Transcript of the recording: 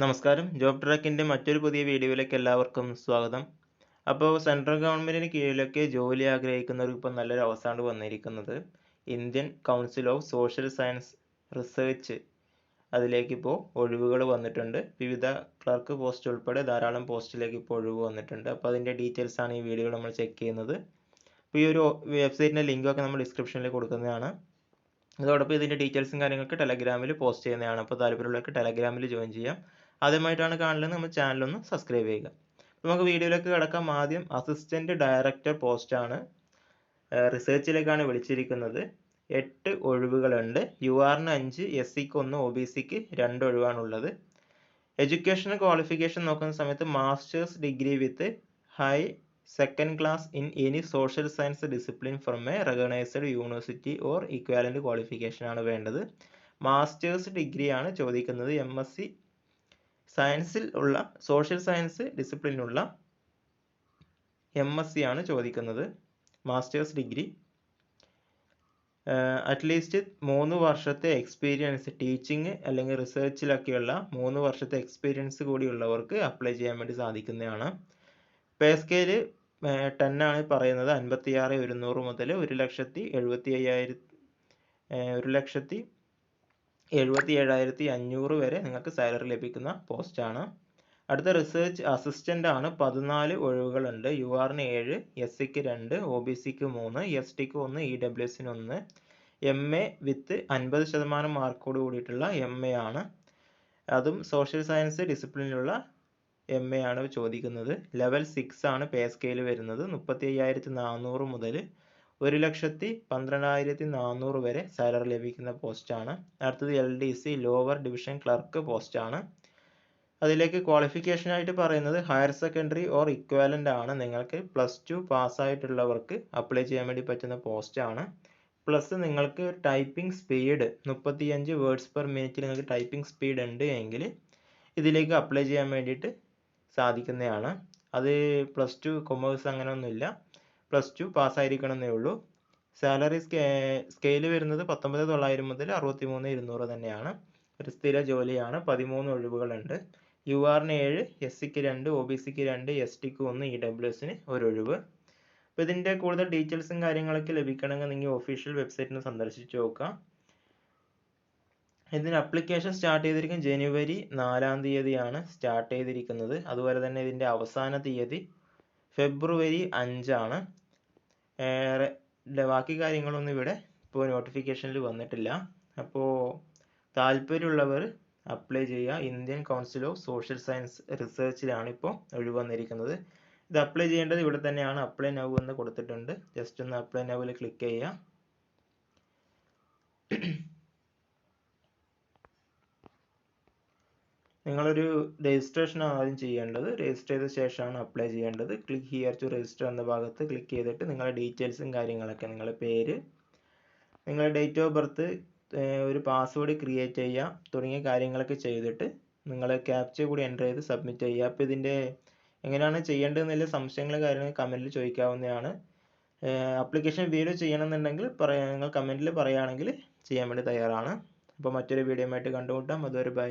നമസ്കാരം. ജോബ് ട്രാക്കിന്റെ മറ്റൊരു പുതിയ വീഡിയോയിലേക്ക് എല്ലാവർക്കും സ്വാഗതം. അപ്പോൾ സെൻട്രൽ ഗവൺമെന്റിന് കീഴിലൊക്കെ ജോലി ആഗ്രഹിക്കുന്നവർക്ക് ഇപ്പോൾ നല്ലൊരു അവസാനം വന്നിരിക്കുന്നത്. Indian council of social science research അതിലേക്ക് ഇപ്പോൾ ഒഴിവുകൾ വന്നിട്ടുണ്ട്. വിവിധ ക്ലർക്ക് പോസ്റ്റ് ഉൾപ്പെടെ ധാരാളം പോസ്റ്റിലേക്ക് ഇപ്പോൾ ഒഴിവ് വന്നിട്ടുണ്ട്. അപ്പോൾ അതിന്റെ ഡീറ്റെയിൽസ് ആണ് ഈ വീഡിയോ നമ്മൾ ചെക്ക് ചെയ്യുന്നത്. അപ്പോൾ ഈ ഒരു വെബ്സൈറ്റിന്റെ ലിങ്കൊക്കെ നമ്മൾ ഡിസ്ക്രിപ്ഷനിൽ കൊടുക്കുന്നതാണ്. അതോടൊപ്പം ഇതിന്റെ ഡീറ്റെയിൽസും കാര്യങ്ങളൊക്കെ ടെലഗ്രാമിൽ പോസ്റ്റ് ചെയ്യുന്നതാണ്. അപ്പോൾ താല്പര്യമുള്ളവർക്ക് ടെലഗ്രാമിൽ ജോയിൻ ചെയ്യാം. ആദ്യമായിട്ടാണ് കാണുന്നത്. നമ്മൾ ചാനലൊന്ന് സബ്സ്ക്രൈബ് ചെയ്യുക. നമുക്ക് വീഡിയോയിലേക്ക് കിടക്കാം. ആദ്യം അസിസ്റ്റന്റ് ഡയറക്ടർ പോസ്റ്റാണ് റിസർച്ചിലേക്കാണ് വിളിച്ചിരിക്കുന്നത്. എട്ട് ഒഴിവുകളുണ്ട്. യു ആറിന് അഞ്ച് എസ് സിക്ക് ഒന്ന് ഒ ബി സിക്ക് രണ്ട് ഒഴിവാണുള്ളത്. എഡ്യൂക്കേഷൻ ക്വാളിഫിക്കേഷൻ നോക്കുന്ന സമയത്ത് masters degree with high second class in any social science discipline from a recognised university or equivalent qualification ആണ് വേണ്ടത്. മാസ്റ്റേഴ്സ് ഡിഗ്രിയാണ് ചോദിക്കുന്നത്. എം എസ് സി സയൻസിൽ ഉള്ള സോഷ്യൽ സയൻസ് ഡിസിപ്ലിനുള്ള എം എസ് സി ആണ് ചോദിക്കുന്നത്. മാസ്റ്റേഴ്സ് ഡിഗ്രി അറ്റ്ലീസ്റ്റ് മൂന്ന് വർഷത്തെ എക്സ്പീരിയൻസ് ടീച്ചിങ് അല്ലെങ്കിൽ റിസർച്ചിലൊക്കെയുള്ള മൂന്ന് വർഷത്തെ എക്സ്പീരിയൻസ് കൂടിയുള്ളവർക്ക് അപ്ലൈ ചെയ്യാൻ വേണ്ടി സാധിക്കുന്നതാണ്. പേ സ്കെയിൽ ടെൻ ആണ് പറയുന്നത്. അൻപത്തി ആറ് ഒരുന്നൂറ് മുതൽ ഒരു ലക്ഷത്തി എഴുപത്തി അയ്യായിരത്തി ഒരു ലക്ഷത്തി എഴുപത്തി ഏഴായിരത്തി അഞ്ഞൂറ് വരെ നിങ്ങൾക്ക് സാലറി ലഭിക്കുന്ന പോസ്റ്റാണ് അടുത്ത റിസർച്ച് അസിസ്റ്റന്റ് ആണ്. പതിനാല് ഒഴിവുകളുണ്ട്. യു ആറിന് ഏഴ് എസ് സിക്ക് രണ്ട് ഒ ബി സിക്ക് മൂന്ന് എസ് ടിക്ക് ഒന്ന് ഇ ഡബ്ല്യു എസിന് ഒന്ന്. എം എ വിത്ത് അൻപത് ശതമാനം മാർക്കോട് കൂടിയിട്ടുള്ള എം എ ആണ്. അതും സോഷ്യൽ സയൻസ് ഡിസിപ്ലിനിലുള്ള എം എ ആണ് ചോദിക്കുന്നത്. ലെവൽ സിക്സ് ആണ് പേ സ്കെയിൽ വരുന്നത്. മുപ്പത്തി അയ്യായിരത്തി നാനൂറ് മുതൽ ഒരു ലക്ഷത്തി പന്ത്രണ്ടായിരത്തി നാനൂറ് വരെ സാലറി ലഭിക്കുന്ന പോസ്റ്റാണ് അടുത്തത് L D C lower division clerk പോസ്റ്റാണ് അതിലേക്ക് ക്വാളിഫിക്കേഷൻ ആയിട്ട് പറയുന്നത് ഹയർ സെക്കൻഡറി ഓർ ഇക്വാലന്റ് ആണ്. നിങ്ങൾക്ക് പ്ലസ് ടു പാസ്സായിട്ടുള്ളവർക്ക് അപ്ലൈ ചെയ്യാൻ വേണ്ടി പറ്റുന്ന പോസ്റ്റാണ് പ്ലസ് നിങ്ങൾക്ക് ടൈപ്പിംഗ് സ്പീഡ് മുപ്പത്തിയഞ്ച് വേർഡ്സ് പെർ മിനിറ്റ് നിങ്ങൾക്ക് ടൈപ്പിംഗ് സ്പീഡ് ഉണ്ട് എങ്കിൽ ഇതിലേക്ക് അപ്ലൈ ചെയ്യാൻ വേണ്ടിയിട്ട് സാധിക്കുന്നതാണ്. അത് പ്ലസ് ടു കൊമേഴ്സ് അങ്ങനെ ഒന്നുമില്ല പ്ലസ് ടു പാസ്സായിരിക്കണം എന്നേ ഉള്ളൂ. സാലറി സ്കേ സ്കെയിൽ വരുന്നത് പത്തൊമ്പത് തൊള്ളായിരം മുതൽ അറുപത്തി മൂന്ന് ഇരുന്നൂറ് തന്നെയാണ്. ഒരു സ്ഥിര ജോലിയാണ്. പതിമൂന്ന് ഒഴിവുകളുണ്ട്. യു ആറിന് ഏഴ് എസ് സിക്ക് രണ്ട് ഒ ബി സിക്ക് രണ്ട് എസ് ടിക്ക് ഒന്ന് ഇ ഡബ്ല്യു എസിന് ഒരു ഒഴിവ്. അപ്പോൾ ഇതിന്റെ കൂടുതൽ ഡീറ്റെയിൽസും കാര്യങ്ങളൊക്കെ ലഭിക്കണമെങ്കിൽ നിങ്ങൾ ഒഫീഷ്യൽ വെബ്സൈറ്റിന് സന്ദർശിച്ച് നോക്കാം ഇതിന് അപ്ലിക്കേഷൻ സ്റ്റാർട്ട് ചെയ്തിരിക്കുന്നത് ജനുവരി നാലാം തീയതിയാണ് സ്റ്റാർട്ട് ചെയ്തിരിക്കുന്നത്. അതുപോലെ തന്നെ ഇതിന്റെ അവസാന തീയതി ഫെബ്രുവരി അഞ്ചാണ്. ബാക്കി കാര്യങ്ങളൊന്നും ഇവിടെ ഇപ്പോൾ നോട്ടിഫിക്കേഷനിൽ വന്നിട്ടില്ല. അപ്പോൾ താല്പര്യമുള്ളവർ അപ്ലൈ ചെയ്യുക. Indian council of social science റിസർച്ചിലാണ് ഇപ്പോൾ ഒഴിവന്നിരിക്കുന്നത്. ഇത് അപ്ലൈ ചെയ്യേണ്ടത് ഇവിടെ തന്നെയാണ്. അപ്ലൈ നൗ എന്ന് കൊടുത്തിട്ടുണ്ട്. ജസ്റ്റ് ഒന്ന് അപ്ലൈ നൗവിൽ ക്ലിക്ക് ചെയ്യുക. നിങ്ങളൊരു രജിസ്ട്രേഷൻ ആദ്യം ചെയ്യേണ്ടത് രജിസ്റ്റർ ചെയ്ത ശേഷമാണ് അപ്ലൈ ചെയ്യേണ്ടത്. ക്ലിക്ക് ഹിയർ ടു രജിസ്റ്റർ എന്ന ഭാഗത്ത് ക്ലിക്ക് ചെയ്തിട്ട് നിങ്ങളുടെ ഡീറ്റെയിൽസും കാര്യങ്ങളൊക്കെ നിങ്ങളുടെ പേര് നിങ്ങളുടെ ഡേറ്റ് ഓഫ് ബർത്ത് ഒരു പാസ്വേഡ് ക്രിയേറ്റ് ചെയ്യുക തുടങ്ങിയ കാര്യങ്ങളൊക്കെ ചെയ്തിട്ട് നിങ്ങൾ ക്യാപ്ചർ കൂടി എന്റർ ചെയ്ത് സബ്മിറ്റ് ചെയ്യുക. അപ്പോൾ ഇതിന്റെ എങ്ങനെയാണ് ചെയ്യേണ്ടതെന്നുള്ള സംശയങ്ങൾ കാര്യങ്ങൾ കമന്റിൽ ചോദിക്കാവുന്നതാണ്. അപ്ലിക്കേഷൻ വീഡിയോ ചെയ്യണമെന്നുണ്ടെങ്കിൽ പറയാ നിങ്ങൾ കമന്റിൽ പറയുകയാണെങ്കിൽ ചെയ്യാൻ വേണ്ടി തയ്യാറാണ്. അപ്പോൾ മറ്റൊരു വീഡിയോ ആയിട്ട് കണ്ടുമുട്ടാം. അതുവരെ ബൈ